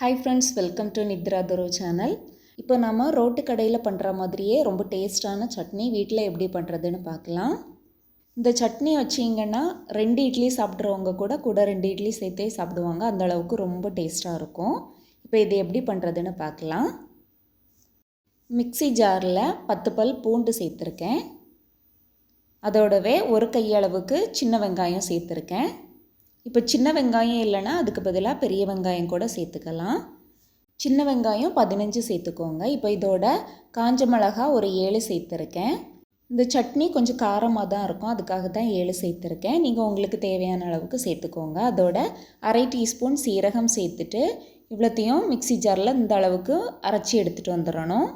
Hi friends welcome to Nithra துரு channel இப்போ நம்ம ரோட்டு கடையில் பண்ணுற மாதிரியே ரொம்ப டேஸ்டான சட்னி வீட்டில் எப்படி பண்ணுறதுன்னு பார்க்கலாம். இந்த சட்னி வச்சிங்கன்னா ரெண்டு இட்லி சாப்பிட்றவங்க கூட கூட ரெண்டு இட்லி சேர்த்தே சாப்பிடுவாங்க. அந்த அளவுக்கு ரொம்ப டேஸ்ட்டாக இருக்கும். இப்போ இது எப்படி பண்ணுறதுன்னு பார்க்கலாம். மிக்ஸி ஜாரில் பத்து பல் பூண்டு சேர்த்துருக்கேன். அதோடவே ஒரு கையளவுக்கு சின்ன வெங்காயம் சேர்த்துருக்கேன். இப்போ சின்ன வெங்காயம் இல்லைன்னா அதுக்கு பதிலாக பெரிய வெங்காயம் கூட சேர்த்துக்கலாம். சின்ன வெங்காயம் பதினஞ்சு சேர்த்துக்கோங்க. இப்போ இதோட காஞ்ச மிளகா ஒரு ஏழு சேர்த்துருக்கேன். இந்த சட்னி கொஞ்சம் காரமாக தான் இருக்கும். அதுக்காக தான் ஏழு சேர்த்துருக்கேன். நீங்கள் உங்களுக்கு தேவையான அளவுக்கு சேர்த்துக்கோங்க. அதோட அரை டீஸ்பூன் சீரகம் சேர்த்துட்டு இவ்வளோத்தையும் மிக்ஸி ஜாரில் இந்த அளவுக்கு அரைச்சி எடுத்துகிட்டு வந்துடணும்.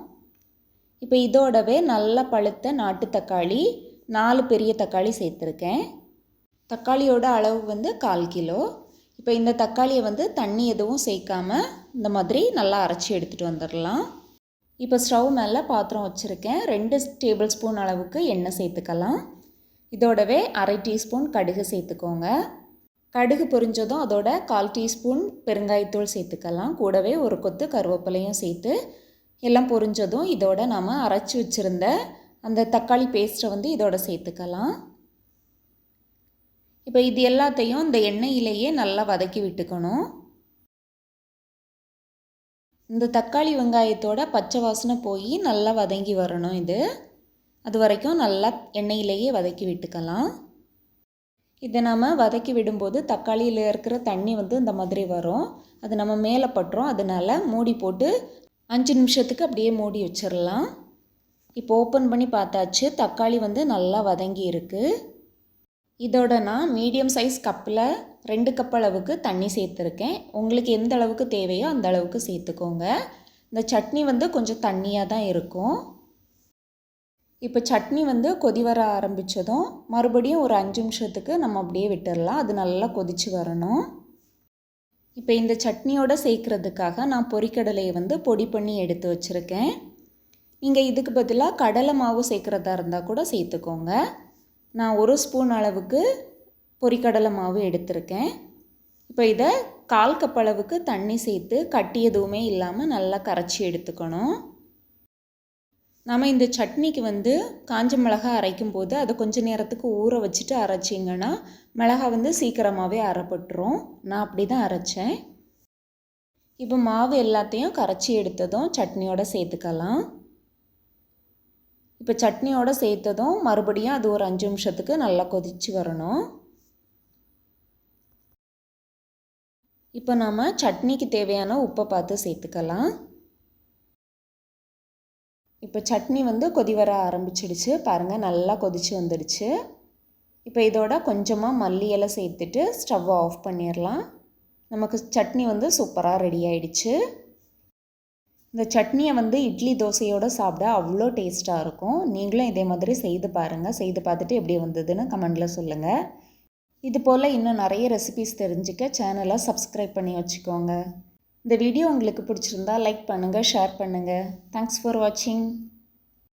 இப்போ இதோடவே நல்ல பழுத்த நாட்டு தக்காளி நாலு பெரிய தக்காளி சேர்த்துருக்கேன். தக்காளியோட அளவு வந்து கால் கிலோ. இப்போ இந்த தக்காளியை வந்து தண்ணி எதுவும் சேர்க்காம இந்த மாதிரி நல்லா அரைச்சி எடுத்துகிட்டு வந்துடலாம். இப்போ ஸ்டவ் மேலே பாத்திரம் வச்சுருக்கேன். ரெண்டு டேபிள் ஸ்பூன் அளவுக்கு எண்ணெய் சேர்த்துக்கலாம். இதோடவே அரை டீஸ்பூன் கடுகு சேர்த்துக்கோங்க. கடுகு பொரிஞ்சதும் அதோட கால் டீஸ்பூன் பெருங்காயத்தூள் சேர்த்துக்கலாம். கூடவே ஒரு கொத்து கருவேப்பிலையும் சேர்த்து எல்லாம் பொரிஞ்சதும் இதோட நாம் அரைச்சி வச்சுருந்த அந்த தக்காளி பேஸ்ட்டை வந்து இதோட சேர்த்துக்கலாம். இப்போ இது எல்லாத்தையும் இந்த எண்ணெயிலேயே நல்லா வதக்கி விட்டுக்கணும். இந்த தக்காளி வெங்காயத்தோட பச்சை வாசனை போய் நல்லா வதங்கி வரணும் இது. அது வரைக்கும் நல்லா எண்ணெயிலேயே வதக்கி விட்டுக்கலாம். இதை நம்ம வதக்கி விடும்போது தக்காளியில் இருக்கிற தண்ணி வந்து இந்த மாதிரி வரும். அது நம்ம மேலே பட்டுரும். அதனால் மூடி போட்டு அஞ்சு நிமிஷத்துக்கு அப்படியே மூடி வச்சிடலாம் இப்போ ஓப்பன் பண்ணி பார்த்தாச்சு. தக்காளி வந்து நல்லா வதங்கி இருக்குது இதோட நான் மீடியம் சைஸ் கப்பில் ரெண்டு கப் அளவுக்கு தண்ணி சேர்த்துருக்கேன். உங்களுக்கு எந்த அளவுக்கு தேவையோ அந்த அளவுக்கு சேர்த்துக்கோங்க. இந்த சட்னி வந்து கொஞ்சம் தண்ணியாக தான் இருக்கும். இப்போ சட்னி வந்து கொதி வர ஆரம்பித்ததும் மறுபடியும் ஒரு அஞ்சு நிமிஷத்துக்கு நம்ம அப்படியே விட்டுடலாம் அது நல்லா கொதித்து வரணும். இப்போ இந்த சட்னியோடு சேர்க்குறதுக்காக நான் பொரிக்கடலையை வந்து பொடி பண்ணி எடுத்து வச்சுருக்கேன். நீங்கள் இதுக்கு பதிலாக கடலை மாவு சேர்க்குறதா இருந்தால் கூட சேர்த்துக்கோங்க. நான் ஒரு ஸ்பூன் அளவுக்கு பொரிக்கடலை மாவு எடுத்திருக்கேன். இப்போ இதை கால் கப் அளவுக்கு தண்ணி சேர்த்து கட்டி எதுவுமே இல்லாமல் நல்லா கரைச்சி எடுத்துக்கணும். நம்ம இந்த சட்னிக்கு வந்து காஞ்ச மிளகா அரைக்கும் போது அதை கொஞ்சம் நேரத்துக்கு ஊற வச்சுட்டு அரைச்சிங்கன்னா மிளகா வந்து சீக்கிரமாகவே அரைப்பட்டுரும். நான் அப்படி தான் அரைச்சேன். இப்போ மாவு எல்லாத்தையும் கரைச்சி எடுத்ததும் சட்னியோடு சேர்த்துக்கலாம். இப்போ சட்னியோடு சேர்த்ததும் மறுபடியும் அது ஒரு அஞ்சு நிமிஷத்துக்கு நல்லா கொதித்து வரணும். இப்போ நாம் சட்னிக்கு தேவையான உப்பை பார்த்து சேர்த்துக்கலாம். இப்போ சட்னி வந்து கொதி வர ஆரம்பிச்சிடுச்சு. பாருங்கள் நல்லா கொதித்து வந்துடுச்சு. இப்போ இதோட கொஞ்சமாக மல்லி இலை சேர்த்துட்டு ஸ்டவ்வை ஆஃப் பண்ணிடலாம். நமக்கு சட்னி வந்து சூப்பராக ரெடி ஆயிடுச்சு. இந்த சட்னியை வந்து இட்லி தோசையோடு சாப்பிட அவ்வளோ டேஸ்ட்டாக இருக்கும். நீங்களும் இதே மாதிரி செய்து பாருங்கள் செய்து பார்த்துட்டு எப்படி வந்ததுன்னு கமெண்டில் சொல்லுங்கள் இது போல் இன்னும் நிறைய ரெசிபிஸ் தெரிஞ்சுக்க சேனலை சப்ஸ்கிரைப் பண்ணி வச்சுக்கோங்க. இந்த வீடியோ உங்களுக்கு பிடிச்சிருந்தா லைக் பண்ணுங்கள் ஷேர் பண்ணுங்கள் தேங்க்ஸ் ஃபார் வாட்சிங்